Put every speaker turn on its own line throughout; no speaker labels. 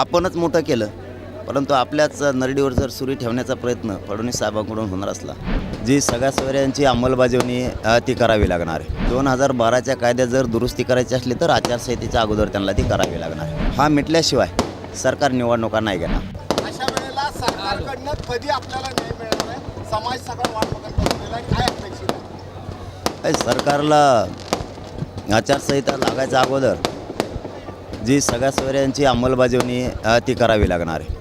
आपणच मोठं केलं परंतु आपल्याच नरडीवर जर सुरी ठेवण्याचा प्रयत्न फडणवीस साहेबांकडून होणार असला जी सगळ्या सवऱ्यांची अंमलबजावणी ती करावी लागणार आहे. दोन हजार बाराच्या कायद्यात जर दुरुस्ती करायची असली तर आचारसंहितेच्या अगोदर त्यांना ती करावी लागणार हा मिटल्याशिवाय सरकार निवडणुका नाही घेणार.
अशा वेळेला सरकारकडनं कधी आपल्याला न्याय मिळणार आहे समाज सगळा वाट बघत बसलेला आहे. काय अपेक्षित आहे?
काय सरकारला आचारसंहिता लागायच्या अगोदर जी सगळ्या सवऱ्यांची अंमलबजावणी ती करावी लागणार आहे.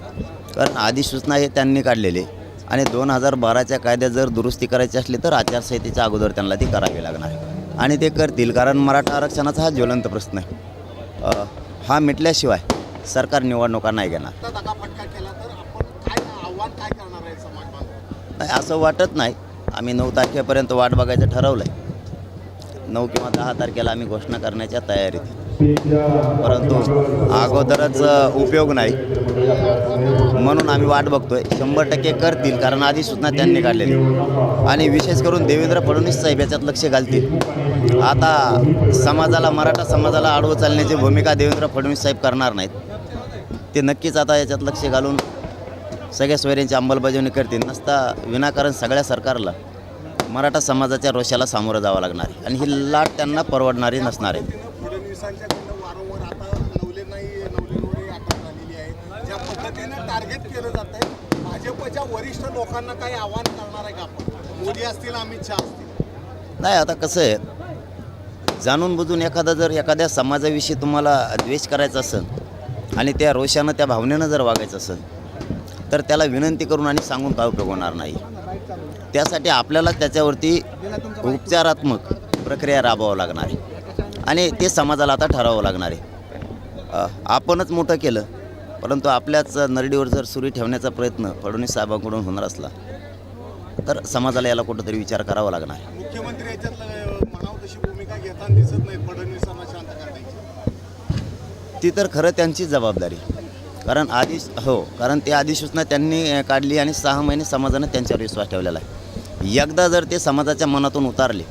कारण अधिसूचना हे त्यांनी काढलेली आणि दोन हजार बाराच्या कायद्यात जर दुरुस्ती करायची असली तर आचारसंहितेच्या अगोदर त्यांना ती करावी लागणार आहे. आणि ते करतील कारण मराठा आरक्षणाचा हा ज्वलंत प्रश्न आहे. हा मिटल्याशिवाय सरकार निवडणुका नाही घेणार. नाही असं वाटत नाही. आम्ही नऊ तारखेपर्यंत वाट बघायचं ठरवलं आहे नऊ किंवा दहा तारखेला आम्ही घोषणा करण्याच्या तयारीत आहे. परंतु अगोदरच उपयोग नाही. म्हणून आम्ही वाट बघतोय. शंभर टक्के करतील कारण आधी सूचना त्यांनी काढलेली. आणि विशेष करून देवेंद्र फडणवीस साहेब याच्यात लक्ष घालतील. आता समाजाला मराठा समाजाला आडवं चालण्याची भूमिका देवेंद्र फडणवीस साहेब करणार नाहीत. ते नक्कीच आता याच्यात लक्ष घालून सगळ्या सोयऱ्यांची अंमलबजावणी करतील. नसता विनाकारण सगळ्या सरकारला मराठा समाजाच्या रोषाला सामोरं जावं लागणार आहे. आणि ही लाट त्यांना परवडणारी नसणार आहे.
पोलिसांच्याकडनं वारंवार आता नवले नाही नवलेंवरही अटक झालेली आहे. ज्या पद्धतीनं टार्गेट केलं जात आहे भाजपच्या वरिष्ठ लोकांना काही आव्हान करणार आहे का आपण? मोदी असतील अमित शहा असतील.
नाही आता कसं आहे जाणून बुजून एखादा जर एखाद्या समाजाविषयी तुम्हाला द्वेष करायचा असेल आणि त्या रोषानं त्या भावनेनं जर वागायचं असेल तर त्याला विनंती करून आणि सांगून काय उपयोग होणार नाही. त्यासाठी आपल्याला त्याच्यावरती उपचारात्मक प्रक्रिया राबवावं लागणार आहे. आणि ते समाजाला आता ठरवावं लागणार आहे. आपणच मोठं केलं परंतु आपल्याच नरडीवर जर सुरी ठेवण्याचा प्रयत्न फडणवीस साहेबांकडून होणार असला तर समाजाला याला कुठंतरी विचार करावा लागणार.
मुख्यमंत्री भूमिका घेताना दिसत नाही
ती तर खरं त्यांचीच जबाबदारी. कारण आधी हो कारण ते अधिसूचना त्यांनी काढली आणि सहा महिने समाजानं त्यांच्यावर विश्वास ठेवलेला आहे. एकदा जर ते समाजाच्या मनातून उतारले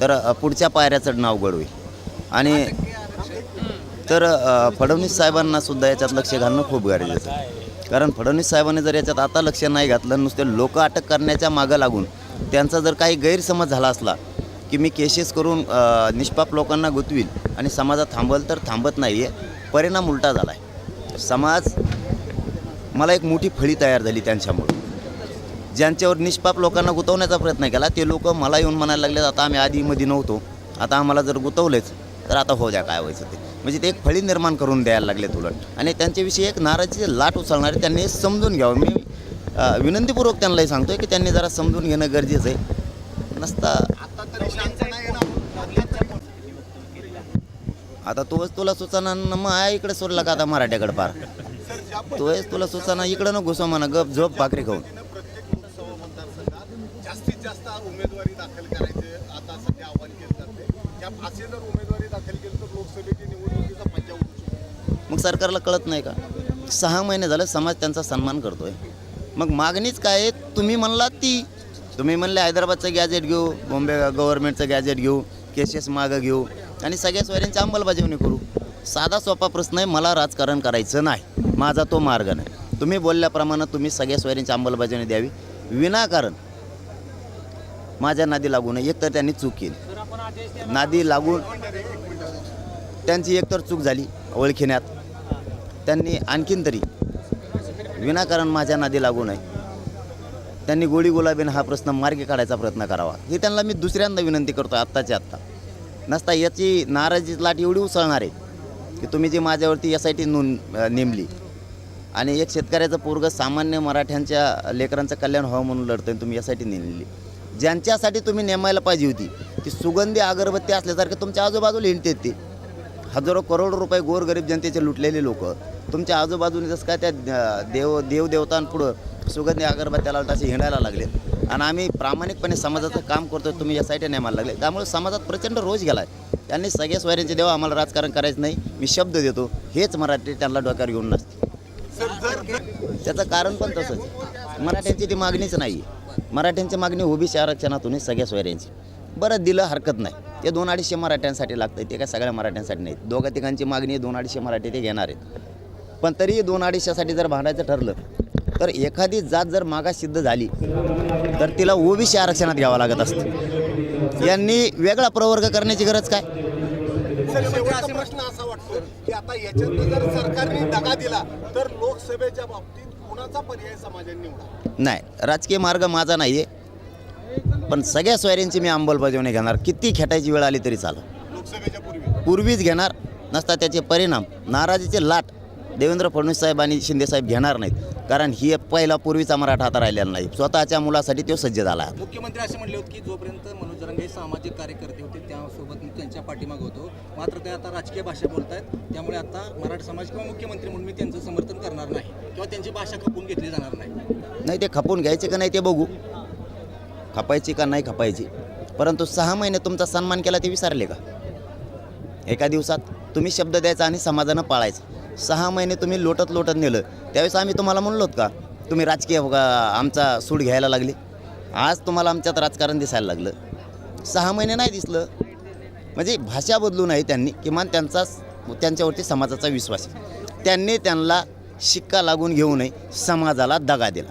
तर पुढच्या पायऱ्या चढणं अवघड होईल आणि तर फडणवीस साहेबांना सुद्धा याच्यात लक्ष घालणं खूप गरजेचं आहे. कारण फडणवीस साहेबांनी जर याच्यात आता लक्ष नाही घातलं नुसते लोक अटक करण्याच्या मागं लागून त्यांचा जर काही गैरसमज झाला असला की मी केसेस करून निष्पाप लोकांना गुंतवील आणि समाजात थांबल तर थांबत नाही आहे परिणाम उलटा झाला आहे समाज मला एक मोठी फळी तयार झाली त्यांच्यामुळे. ज्यांच्यावर निष्पाप लोकांना गुंतवण्याचा प्रयत्न केला ते लोक मला येऊन म्हणायला लागले आता आम्ही आधीमध्ये नव्हतो. आता आम्हाला जर गुंतवलेच तर आता हो द्या काय व्हायचं ते. म्हणजे ते एक फळी निर्माण करून द्यायला लागलेत उलट आणि त्यांच्याविषयी एक नाराजीची लाट उचलणारे त्यांनी समजून घ्यावं. मी विनंतीपूर्वक त्यांनाही सांगतोय की त्यांनी जरा समजून घेणं गरजेचं आहे. नसता
आता
तोच तुला सुचना न मग आहे इकडे सोडला का आता मराठ्याकडे पार? तोच तुला सुचना इकडं न घुसव म्हणा गप झोप भाकरी खाऊन.
जास्तीत जास्त उमेदवारी दाखल करायचे आता सध्या आव्हान केलं जाते दाखल तर लोकसभेची निवडणुकीचा उडू
मग सरकारला कळत नाही का? सहा महिने झालं समाज त्यांचा सन्मान करतोय. मग मागणीच काय आहे? तुम्ही म्हणलात ती. तुम्ही म्हणले हैदराबादचं गॅजेट घेऊ बॉम्बे गव्हर्नमेंटचं गॅजेट घेऊ केसेस मागं घेऊ आणि सगळ्या सोयऱ्यांची अंमलबजावणी करू. साधा सोपा प्रश्न आहे मला राजकारण करायचं नाही. माझा तो मार्ग नाही. तुम्ही बोलल्याप्रमाणे तुम्ही सगळ्या सोयऱ्यांची अंमलबजावणी द्यावी. विनाकारण माझ्या नादी लागू नये. एकतर त्यांनी चूक केली. नादी लागून त्यांची एकतर चूक झाली ओळखिण्यात. त्यांनी आणखीन तरी विनाकारण माझ्या नादी लागू नये. त्यांनी गोळी गुलाबीन हा प्रश्न मार्गी काढायचा प्रयत्न करावा. हे त्यांना मी दुसऱ्यांदा विनंती करतो आत्ताच्या आत्ता. नसता याची नाराजी लाट एवढी उसळणार आहे की तुम्ही जी माझ्यावरती एस आय टी नोंद नेमली आणि एक शेतकऱ्याचं पोरग सामान्य मराठ्यांच्या लेकरांचं कल्याण व्हावं म्हणून लढतोय आणि तुम्ही यासाठी नेमली. ज्यांच्यासाठी तुम्ही नेमायला पाहिजे होती ती सुगंधी अगरबत्ती असल्यासारखं तुमच्या आजूबाजूला हिंडते ते. हजारो करोड रुपये गोरगरीब जनतेचे लुटलेले लोक. तुमच्या आजूबाजूने जसं काय त्या देव देवदेवतांपुढं सुगंधी अगरबत्त्याला तसे हिंडायला लागले. आणि आम्ही प्रामाणिकपणे समाजाचं काम करतो तुम्ही या साईटने नेमायला लागले. त्यामुळे समाजात प्रचंड रोष गेला आहे त्यांनी सगळ्या स्वयंचे देवा आम्हाला राजकारण करायचं नाही. मी शब्द देतो हेच मराठी त्यांना डोक्यावर घेऊन नसते.
सर
त्याचं कारण पण तसंच. मराठ्यांची ती मागणीच नाही आहे मराठ्यांची मागणी ओबीसी आरक्षणातून आहे सगळ्या सोयऱ्यांची. बरं दिलं हरकत नाही. ते दोन अडीचशे मराठ्यांसाठी लागतं ते काय सगळ्या मराठ्यांसाठी नाही दोघा तिघांची मागणी दोन अडीचशे मराठी ते घेणार आहेत. पण तरी दोन अडीचशेसाठी जर भांडायचं ठरलं तर एखादी जात जर मागास सिद्ध झाली तर तिला ओबीसी आरक्षणात घ्यावं लागत असतं. यांनी वेगळा प्रवर्ग करण्याची गरज काय?
सर शेवटचा प्रश्न असा वाटतो की आता याच्यात जर सरकारने दगा दिला तर लोकसभेच्या बाबतीत कुणाचा पर्याय समाजाने निवडा?
नाही राजकीय मार्ग माझा नाही आहे पण सगळ्या सोयऱ्यांची मी अंमलबजावणी घेणार. किती खेटायची वेळ आली तरी चालेल. पूर्वीच घेणार नसता त्याचे परिणाम. नाराजीचे लाट देवेंद्र फडणवीस साहेब आणि शिंदे साहेब घेणार नाहीत. कारण ही पहिला पूर्वीचा मराठा आता राहिलेला नाही. स्वतःच्या मुलासाठी तो सज्ज झाला.
मुख्यमंत्री असे म्हणले होते की जोपर्यंत मनोज जरंगे सामाजिक कार्यकर्ते होते त्यासोबत मी त्यांच्या पाठीमागे होतो. मात्र ते आता राजकीय भाषा बोलत आहेत त्यामुळे आता मराठा समाज किंवा मुख्यमंत्री म्हणून मी त्यांचं समर्थन करणार नाही. किंवा त्यांची भाषा खपवून घेतली जाणार नाही.
नाही ते खपून घ्यायचे का नाही ते बघू. खपायची का नाही खपायची? परंतु सहा महिने तुमचा सन्मान केला ते विसरले का? एका दिवसात तुम्ही शब्द द्यायचा आणि समाजानं पाळायचं. सहा महिने तुम्ही लोटत लोटत नेलं. त्यावेळेस आम्ही तुम्हाला म्हणलो का? तुम्ही राजकीय हो आमचा सूड घ्यायला लागले. आज तुम्हाला आमच्यात राजकारण दिसायला लागलं. सहा महिने नाही दिसलं. म्हणजे भाषा बदलू नाही त्यांनी. किमान त्यांचा त्यांच्यावरती समाजाचा विश्वास आहे. त्यांनी त्यांना शिक्का लागून घेऊ नये. समाजाला दगा दिला.